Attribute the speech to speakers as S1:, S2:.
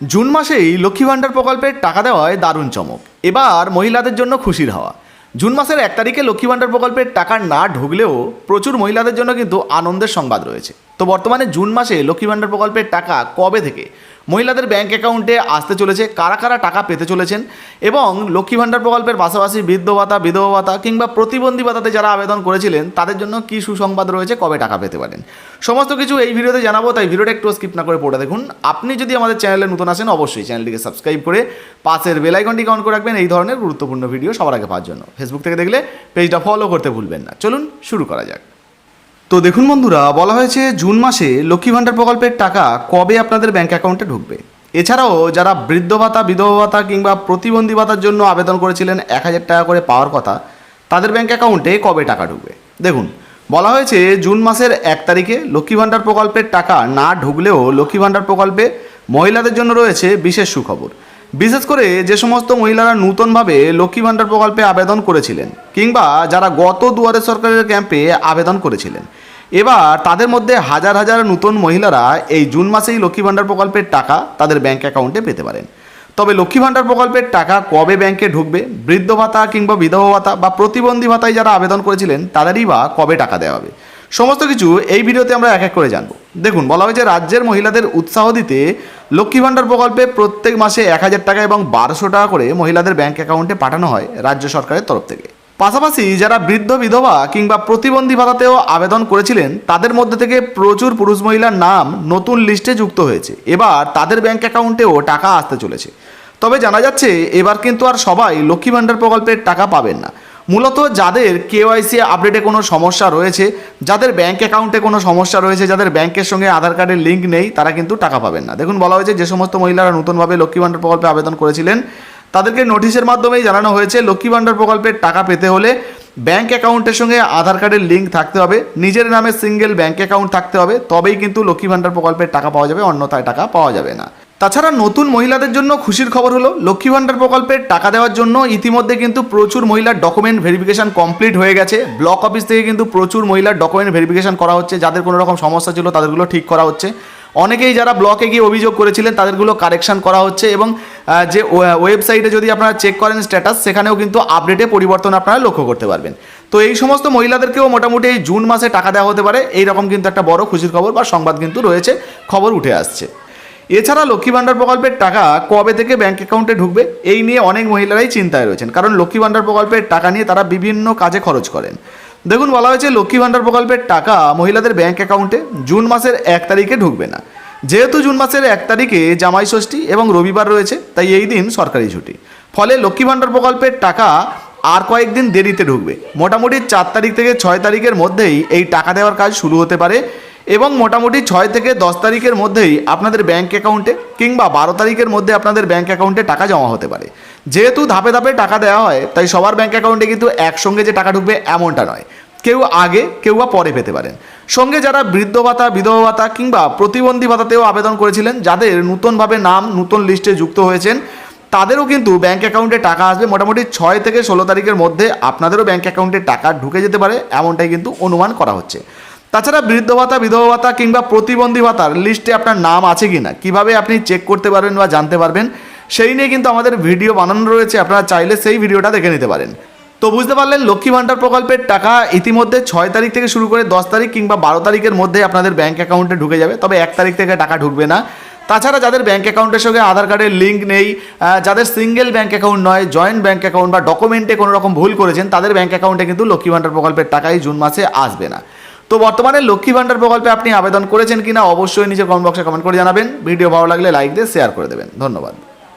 S1: June মাসেই লক্ষ্মী ভাণ্ডার প্রকল্পের টাকা দেওয়ায় দারুণ চমক। এবার মহিলাদের জন্য খুশির হাওয়া। জুন মাসের এক তারিখে লক্ষ্মী ভাণ্ডার প্রকল্পের টাকা না ঢুকলেও প্রচুর মহিলাদের জন্য কিন্তু আনন্দের সংবাদ রয়েছে। তো বর্তমানে জুন মাসে লক্ষ্মী ভাণ্ডার প্রকল্পের টাকা কবে থেকে? মহিলাদের ব্যাংক অ্যাকাউন্টে আসতে চলেছে, কারা কারা টাকা পেতে চলেছেন এবং লক্ষ্মী ভাণ্ডার প্রকল্পের পাশাপাশি বৃদ্ধ ভাতা, বিধবা ভাতা কিংবা প্রতিবন্ধী ভাতাতে যারা আবেদন করেছিলেন, তাদের জন্য কী সুসংবাদ রয়েছে, কবে টাকা পেতে পারেন? সমস্ত কিছু এই ভিডিওতে জানাব, তাই ভিডিওটা একটু স্কিপ না করে পড়ে দেখুন। আপনি যদি আমাদের চ্যানেলে নতুন আসেন, অবশ্যই চ্যানেলটিকে সাবস্ক্রাইব করে পাশের বেল আইকনটি অন করে রাখবেন। এই ধরনের গুরুত্বপূর্ণ ভিডিও সবার আগে পাওয়ার জন্য। ফেসবুক থেকে দেখলে পেজটা ফলো করতে ভুলবেন না। চলুন শুরু করা যাক। তো দেখুন বন্ধুরা, বলা হয়েছে জুন মাসে লক্ষ্মী ভাণ্ডার প্রকল্পের টাকা কবে আপনাদের ব্যাংক অ্যাকাউন্টে ঢুকবে। এছাড়াও যারা বৃদ্ধ ভাতা, বিধবা ভাতা কিংবা প্রতিবন্ধী ভাতার জন্য আবেদন করেছিলেন এক হাজার টাকা করে পাওয়ার কথা, তাদের ব্যাংক অ্যাকাউন্টে কবে টাকা ঢুকবে? দেখুন, বলা হয়েছে জুন মাসের এক তারিখে লক্ষ্মী ভাণ্ডার প্রকল্পের টাকা না ঢুকলেও লক্ষ্মী ভাণ্ডার প্রকল্পে মহিলাদের জন্য রয়েছে বিশেষ সুখবর। বিশেষ করে যে সমস্ত মহিলারা নূতনভাবে লক্ষ্মী ভাণ্ডার প্রকল্পে আবেদন করেছিলেন, কিংবা যারা গত দুয়ারে সরকারের ক্যাম্পে আবেদন করেছিলেন, এবার তাদের মধ্যে হাজার হাজার নতুন মহিলারা এই জুন মাসেই লক্ষ্মী ভাণ্ডার প্রকল্পের টাকা তাদের ব্যাংক অ্যাকাউন্টে পেতে পারেন। তবে লক্ষ্মী ভাণ্ডার প্রকল্পের টাকা কবে ব্যাংকে ঢুকবে, বৃদ্ধ ভাতা কিংবা বিধবা ভাতা বা প্রতিবন্ধী ভাতায় যারা আবেদন করেছিলেন, তাদেরই বা কবে টাকা দেওয়া হবে? সমস্ত কিছু এই ভিডিওতে আমরা এক এক করে জানব। দেখুন, বলা হয়েছে রাজ্যের মহিলাদের উৎসাহ দিতে লক্ষ্মী ভাণ্ডার প্রকল্পে প্রত্যেক মাসে এক হাজার টাকা এবং বারোশো টাকা করে মহিলাদের ব্যাংক অ্যাকাউন্টে পাঠানো হয় রাজ্য সরকারের তরফ থেকে। পাশাপাশি যারা বৃদ্ধ, বিধবা কিংবা প্রতিবন্ধী ভাতাতেও আবেদন করেছিলেন, তাদের মধ্যে থেকে প্রচুর পুরুষ মহিলার নাম নতুন লিস্টে যুক্ত হয়েছে। এবার তাদের ব্যাংক অ্যাকাউন্টেও টাকা আসতে চলেছে। তবে জানা যাচ্ছে, এবার কিন্তু আর সবাই লক্ষ্মী ভাণ্ডার প্রকল্পের টাকা পাবেন না। মূলত যাদের কেওয়াইসি আপডেটে কোনো সমস্যা রয়েছে, যাদের ব্যাঙ্ক অ্যাকাউন্টে কোনো সমস্যা রয়েছে, যাদের ব্যাংকের সঙ্গে আধার কার্ডের লিঙ্ক নেই, তারা কিন্তু টাকা পাবেন না। দেখুন, বলা হয়েছে যে সমস্ত মহিলারা নতুনভাবে লক্ষ্মী ভাণ্ডার প্রকল্পে আবেদন করেছিলেন। তাদেরকে নোটিশের মাধ্যমেই জানানো হয়েছে, লক্ষ্মী ভাণ্ডার প্রকল্পের টাকা পেতে হলে ব্যাঙ্ক অ্যাকাউন্টের সঙ্গে আধার কার্ডের লিঙ্ক থাকতে হবে। নিজের নামে সিঙ্গেল ব্যাঙ্ক অ্যাকাউন্ট থাকতে হবে, তবেই কিন্তু লক্ষ্মী ভাণ্ডার প্রকল্পের টাকা পাওয়া যাবে, অন্যথায় টাকা পাওয়া যাবে না। তাছাড়া নতুন মহিলাদের জন্য খুশির খবর হলো, লক্ষ্মী ভাণ্ডার প্রকল্পের টাকা দেওয়ার জন্য ইতিমধ্যে কিন্তু প্রচুর মহিলার ডকুমেন্ট ভেরিফিকেশন কমপ্লিট হয়ে গেছে। ব্লক অফিস থেকে কিন্তু প্রচুর মহিলার ডকুমেন্ট ভেরিফিকেশন করা হচ্ছে, যাদের কোনো রকম সমস্যা ছিল তাদেরগুলো ঠিক করা হচ্ছে। অনেকেই যারা ব্লকে গিয়ে অভিযোগ করেছিলেন, তাদেরগুলো কারেকশন করা হচ্ছে এবং যে ওয়েবসাইটে যদি আপনারা চেক করেন স্ট্যাটাস সেখানেও কিন্তু আপডেটে পরিবর্তন আপনারা লক্ষ্য করতে পারবেন। তো এই সমস্ত মহিলাদেরকেও মোটামুটি এই জুন মাসে টাকা দেওয়া হতে পারে। এইরকম কিন্তু একটা বড় খুশির খবর বা সংবাদ কিন্তু রয়েছে, খবর উঠে আসছে। এছাড়া লক্ষ্মী ভাণ্ডার প্রকল্পের টাকা কবে থেকে ব্যাংক অ্যাকাউন্টে ঢুকবে, এই নিয়ে অনেক মহিলারাই চিন্তায় রয়েছেন। কারণ লক্ষ্মী ভাণ্ডার প্রকল্পের টাকা নিয়ে তারা বিভিন্ন কাজে খরচ করেন। দেখুন, বলা হয়েছে লক্ষ্মী ভাণ্ডার প্রকল্পের টাকা মহিলাদের ব্যাংক অ্যাকাউন্টে জুন মাসের এক তারিখে ঢুকবে না। যেহেতু জুন মাসের এক তারিখে জামাই ষষ্ঠী এবং রবিবার রয়েছে, তাই এই দিন সরকারি ছুটি। ফলে লক্ষ্মী ভাণ্ডার প্রকল্পের টাকা আর কয়েকদিন দেরিতে ঢুকবে। মোটামুটি চার তারিখ থেকে ছয় তারিখের মধ্যেই এই টাকা দেওয়ার কাজ শুরু হতে পারে। এবং মোটামুটি ছয় থেকে দশ তারিখের মধ্যেই আপনাদের ব্যাঙ্ক অ্যাকাউন্টে কিংবা বারো তারিখের মধ্যে আপনাদের ব্যাঙ্ক অ্যাকাউন্টে টাকা জমা হতে পারে। যেহেতু ধাপে ধাপে টাকা দেওয়া হয়, তাই সবার ব্যাঙ্ক অ্যাকাউন্টে কিন্তু একসঙ্গে যে টাকা ঢুকবে এমনটা নয়। কেউ আগে, কেউ বা পরে পেতে পারেন। সঙ্গে যারা বৃদ্ধ ভাতা, বিধবা ভাতা কিংবা প্রতিবন্ধী ভাতাতেও আবেদন করেছিলেন, যাদের নূতনভাবে নাম, নতুন লিস্টে যুক্ত হয়েছেন, তাদেরও কিন্তু ব্যাঙ্ক অ্যাকাউন্টে টাকা আসবে মোটামুটি ছয় থেকে ষোলো তারিখের মধ্যে আপনাদেরও ব্যাঙ্ক অ্যাকাউন্টে টাকা ঢুকে যেতে পারে, এমনটাই কিন্তু অনুমান করা হচ্ছে। তাছাড়া বৃদ্ধ ভাতা, বিধবা ভাতা কিংবা প্রতিবন্ধী ভাতার লিস্টে আপনার নাম আছে কি না কীভাবে আপনি চেক করতে পারবেন বা জানতে পারবেন, সেই নিয়ে কিন্তু আমাদের ভিডিও বানানো রয়েছে, আপনারা চাইলে সেই ভিডিওটা দেখে নিতে পারেন। তো বুঝতে পারলেন, লক্ষ্মী ভাণ্ডার প্রকল্পের টাকা ইতিমধ্যে ছয় তারিখ থেকে শুরু করে দশ তারিখ কিংবা বারো তারিখের মধ্যে আপনাদের ব্যাঙ্ক অ্যাকাউন্টে ঢুকে যাবে, তবে এক তারিখ থেকে টাকা ঢুকবে না। তাছাড়া যাদের ব্যাঙ্ক অ্যাকাউন্টের সঙ্গে আধার কার্ডের লিঙ্ক নেই যাদের সিঙ্গেল ব্যাঙ্ক অ্যাকাউন্ট নয় জয়েন্ট ব্যাঙ্ক অ্যাকাউন্ট বা ডকুমেন্টে কোনো রকম ভুল করেছেন, তাদের ব্যাঙ্ক অ্যাকাউন্টে কিন্তু লক্ষ্মী ভাণ্ডার প্রকল্পের টাকাই জুন মাসে আসবে না। তো বর্তমানে লক্ষ্মী ভাণ্ডার প্রকল্পে আপনি আবেদন করেছেন কিনা অবশ্যই নিচে কমেন্ট বক্সে কমেন্ট করে জানাবেন। ভিডিও ভালো লাগলে লাইক দিয়ে শেয়ার করে দেবেন। ধন্যবাদ।